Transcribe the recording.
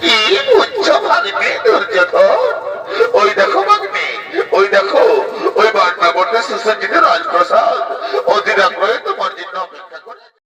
কি বুঝছ ভাববে দুর্যোধন